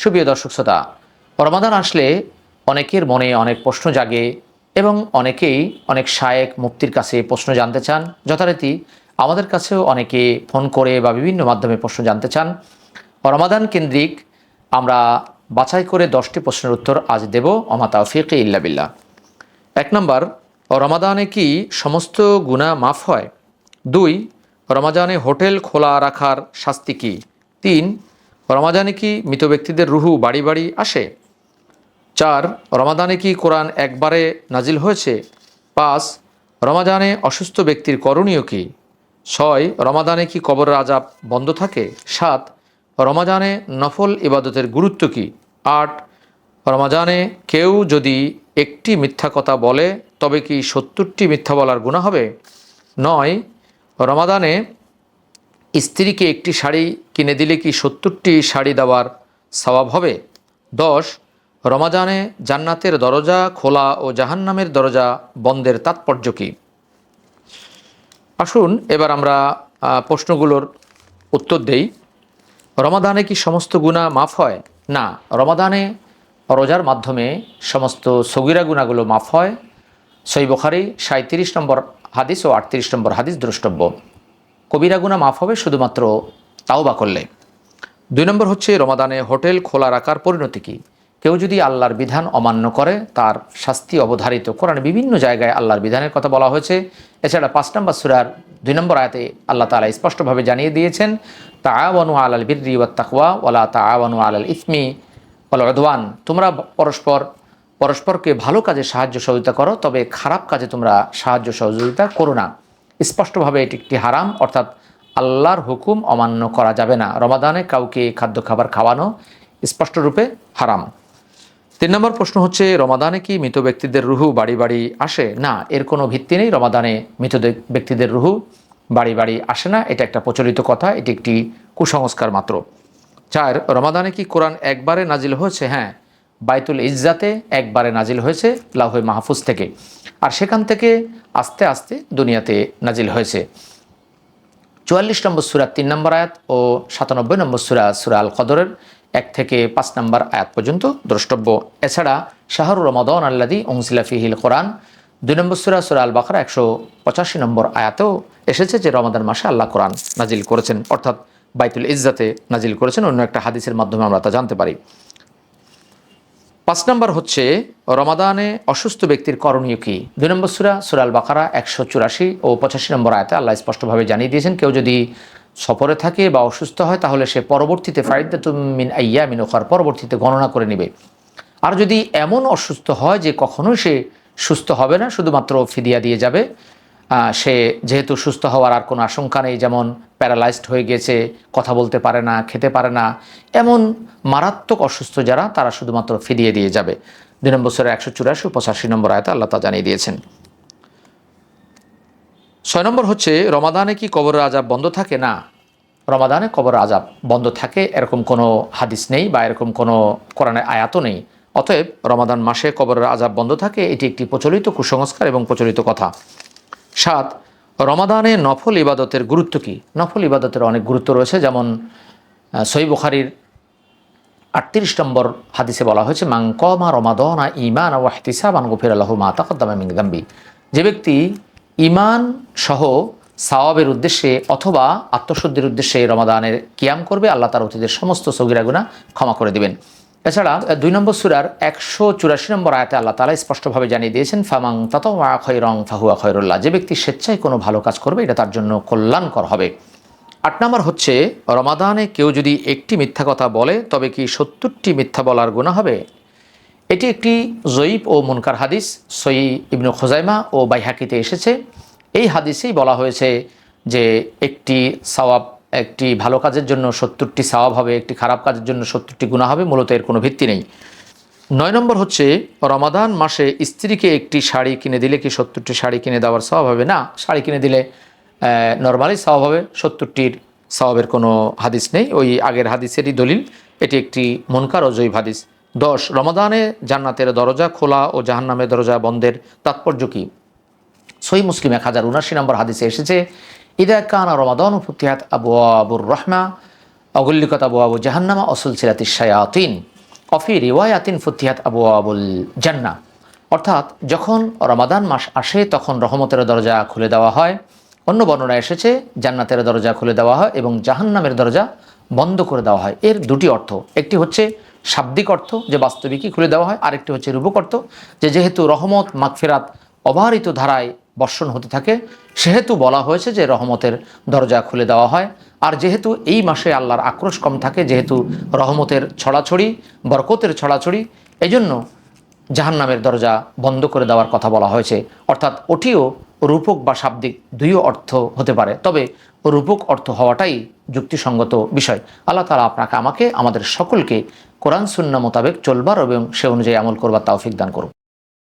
সুপ্রিয় দর্শক শ্রোতা, রমাদান আসলে অনেকের মনে অনেক প্রশ্ন জাগে এবং অনেকেই অনেক শায়েক মুক্তির কাছে প্রশ্ন জানতে চান। যথারীতি আমাদের কাছেও অনেকে ফোন করে বা বিভিন্ন মাধ্যমে প্রশ্ন জানতে চান। রমাদান কেন্দ্রিক আমরা বাছাই করে দশটি প্রশ্নের উত্তর আজ দেব। অমা তাওফিক ইল্লা বিল্লাহ। এক নম্বর, রমাদানে কি সমস্ত গুণা মাফ হয়? দুই রমাজানে হোটেল খোলা রাখার শাস্তি কি? তিন রমাজানে কি মৃত ব্যক্তিদের রুহু বাড়ি বাড়ি আসে? চার, রমাদানে কি কোরআন একবারে নাজিল হয়েছে? পাঁচ, রমাজানে অসুস্থ ব্যক্তির করণীয় কি? ছয়, রমাদানে কি কবরের আজাব বন্ধ থাকে? সাত, রমাজানে নফল ইবাদতের গুরুত্ব কি? আট, রমাজানে কেউ যদি একটি মিথ্যা কথা বলে, তবে কি সত্তরটি মিথ্যা বলার গুণা হবে? নয়, রমাদানে স্ত্রীকে একটি শাড়ি কিনে দিলে কি সত্তরটি শাড়ি দেওয়ার সওয়াব হবে? দশ, রমাজানে জান্নাতের দরজা খোলা ও জাহান্নামের দরজা বন্ধের তাৎপর্য কী? আসুন এবার আমরা প্রশ্নগুলোর উত্তর দেই। রমাদানে কি সমস্ত গুণা মাফ হয়? না, রমাদানে রোজার মাধ্যমে সমস্ত সগিরা গুণাগুলো মাফ হয়। সই বখারি সাঁত্রিশ নম্বর হাদিস ও আটত্রিশ নম্বর হাদিস দ্রষ্টব্য। কবিরা গুণা মাফ হবে শুধুমাত্র তাওবা করলে। দুই নম্বর হচ্ছে রমাদানে হোটেল খোলা রাখার পরিণতি কী? কেউ যদি আল্লাহর বিধান অমান্য করে, তার শাস্তি অবধারিত। কোরআনে বিভিন্ন জায়গায় আল্লাহর বিধানের কথা বলা হয়েছে। এছাড়া পাঁচ নম্বর সুরার দুই নম্বর আয়াতে আল্লাহ তালা স্পষ্টভাবে জানিয়ে দিয়েছেন তা আওয়ানু আলাল বিরি ওয়া তাকওয়া ওলা তা আওয়ানু আলাল ইসমি ওলা অদওয়ান তোমরা পরস্পর, পরস্পরকে ভালো কাজে সাহায্য সহযোগিতা করো, তবে খারাপ কাজে তোমরা সাহায্য সহযোগিতা করো না। স্পষ্টভাবে এটি একটি হারাম, অর্থাৎ আল্লাহর হুকুম অমান্য করা যাবে না। রমাদানে কাউকে খাদ্য খাবার খাওয়ানো স্পষ্টরূপে হারাম। তিন নম্বর প্রশ্ন হচ্ছে, রমাদানে কি মৃত ব্যক্তিদের রুহু বাড়ি বাড়ি আসে? না, এর কোনো ভিত্তি নেই। রমাদানে মৃত ব্যক্তিদের রুহু বাড়ি বাড়ি আসে না। এটা একটা প্রচলিত কথা, এটি একটি কুসংস্কার মাত্র। চার, রমাদানে কি কোরআন একবারে নাজিল হয়েছে? হ্যাঁ বাইতুল ইজ্জাতে একবারে নাজিল হয়েছে লাহে মাহফুজ থেকে। আর সেখান থেকে আস্তে আস্তে দুনিয়াতে নাজিল হয়েছে। চুয়াল্লিশ নম্বর সুরা তিন নম্বর আয়াত ও সাতানব্বই নম্বর সুরা সুরা আল কদরের এক থেকে পাঁচ নম্বর আয়াত পর্যন্ত দ্রষ্টব্য। এছাড়া শাহরুর রমাদন আল্লাদি ওংসিলা ফিহিল কোরআন দুই নম্বর সুরা সুরা আল বাকরা একশো পঁচাশি নম্বর আয়াতেও এসেছে যে রমাদান মাসে আল্লাহ কোরআন নাজিল করেছেন। অর্থাৎ বাইতুল ইজ্জাতে নাজিল করেছেন। অন্য একটা হাদিসের মাধ্যমে আমরা তা জানতে পারি। পাঁচ নম্বর হচ্ছে, রমাদানে অসুস্থ ব্যক্তির করণীয় কি? দুই নম্বর সুরা সুরাল বাকারা একশো চুরাশি ও পঁচাশি নম্বর আয়তে আল্লাহ স্পষ্টভাবে জানিয়ে দিয়েছেন, কেউ যদি সফরে থাকে বা অসুস্থ হয়, তাহলে সে পরবর্তীতে ফাইদাতুমিন আইয়া মিন ওখার পরবর্তীতে গণনা করে নেবে। আর যদি এমন অসুস্থ হয় যে কখনোই সে সুস্থ হবে না, শুধুমাত্র ফিদিয়া দিয়ে যাবে সে যেহেতু সুস্থ হওয়ার আর কোনো আশঙ্কা নেই, যেমন প্যারালাইজড হয়ে গেছে, কথা বলতে পারে না, খেতে পারে না, এমন মারাত্মক অসুস্থ যারা, তারা শুধুমাত্র ফিরিয়ে দিয়ে যাবে। দুই নম্বর বছরের একশো চুরাশি পঁচাশি নম্বর আয়তা আল্লাহ তা জানিয়ে দিয়েছেন। ছয় নম্বর হচ্ছে, রমাদানে কি কবরের আজাব বন্ধ থাকে? না। রমাদানে কবর আজাব বন্ধ থাকে, এরকম কোনো হাদিস নেই বা এরকম কোনো কোরআনের আয়াতও নেই। অতএব রমাদান মাসে কবরের আজাব বন্ধ থাকে, এটি একটি প্রচলিত কুসংস্কার এবং প্রচলিত কথা। সাত, রমাদানে নফল ইবাদতের গুরুত্ব কি? নফল ইবাদতের অনেক গুরুত্ব রয়েছে, যেমন সই বুখারির আটত্রিশ নম্বর হাদিসে বলা হয়েছে মাং কমা রমাদনা ইমান ও হিসাবান গফির আল্লাহ মা তাকদ্দামা মিংদাম্বি যে ব্যক্তি ইমান সহ সাওয়াবের উদ্দেশ্যে অথবা আত্মশুদ্ধির উদ্দেশ্যে রমাদানের কিয়াম করবে, আল্লাহ তার অতীতের সমস্ত সগিরাগুনা ক্ষমা করে দিবেন। এছাড়া দুই নম্বর সুরার একশো চুরাশি নম্বর আয়াতে আল্লাহ তালা স্পষ্টভাবে জানিয়ে দিয়েছেন ফামাং তত খৈরং ফাহুয়া খৈরুল্লাহ যে ব্যক্তি স্বেচ্ছায় কোনো ভালো কাজ করবে, এটা তার জন্য কল্যাণকর হবে। আট নম্বর হচ্ছে, রমাদানে কেউ যদি একটি মিথ্যা কথা বলে, তবে কি সত্তরটি মিথ্যা বলার গুণা হবে? এটি একটি জয়ীব ও মুনকার হাদিস সই ইবনু খোজাইমা ও বাইহাকিতে এসেছে। এই হাদিসেই বলা হয়েছে যে, একটি সওয়াব একটি ভালো কাজের জন্য সত্তরটি সওয়াব হবে, একটি খারাপ কাজের জন্য সত্তরটি গুণা হবে, মূলত এর কোনো ভিত্তি নেই। নয় নম্বর হচ্ছে, রমাদান মাসে স্ত্রীকে একটি শাড়ি কিনে দিলে কি সত্তরটি শাড়ি কিনে দেওয়ার স্বভাব হবে? না, শাড়ি কিনে দিলে নর্মালি স্বভাব হবে, সত্তরটির স্বভাবের কোনো হাদিস নেই। ওই আগের হাদিসেরই দলিল, এটি একটি মনকার ও জৈব হাদিস। দশ, রমাদানে জান্নাতের দরজা খোলা ও জাহান্নামের দরজা বন্ধের তাৎপর্য কী? সই মুসলিম এক হাজার উনাশি নম্বর হাদিসে এসেছে ইদা কানা রমাদান ফুতিহাত আবু আবুর রহমা, অগুল্লিকত আবু আবু জাহান্নামা, অসুল সিরাতি শায়াতিন। অফি রিওয়ায়াতিন ফুতিহাত আবু আবুল জান্না অর্থাৎ যখন রমাদান মাস আসে, তখন রহমতের দরজা খুলে দেওয়া হয়। অন্য বর্ণনা এসেছে, জান্নাতের দরজা খুলে দেওয়া হয় এবং জাহান্নামের দরজা বন্ধ করে দেওয়া হয়। এর দুটি অর্থ। একটি হচ্ছে শাব্দিক অর্থ, যে বাস্তবিকই খুলে দেওয়া হয়। আরেকটি হচ্ছে রূপক অর্থ, যে যেহেতু রহমত, মাগফিরাত অবাহিত ধারায় বর্ষণ হতে থাকে। সেহেতু বলা হয়েছে যে রহমতের দরজা খুলে দেওয়া হয়। আর যেহেতু এই মাসে আল্লাহর আক্রোশ কম থাকে, যেহেতু রহমতের ছড়াছড়ি, বরকতের ছড়াছড়ি এই এজন্য জাহান্নামের দরজা বন্ধ করে দেওয়ার কথা বলা হয়েছে। অর্থাৎ ওটিও রূপক বা শাব্দিক দুইও অর্থ হতে পারে। তবে রূপক অর্থ হওয়াটাই যুক্তিসঙ্গত বিষয়। আল্লাহ তালা আপনাকে, আমাকে, আমাদের সকলকে কোরআন সুন্না মোতাবেক চলবার এবং সে অনুযায়ী আমল করবার তৌফিক দান করুন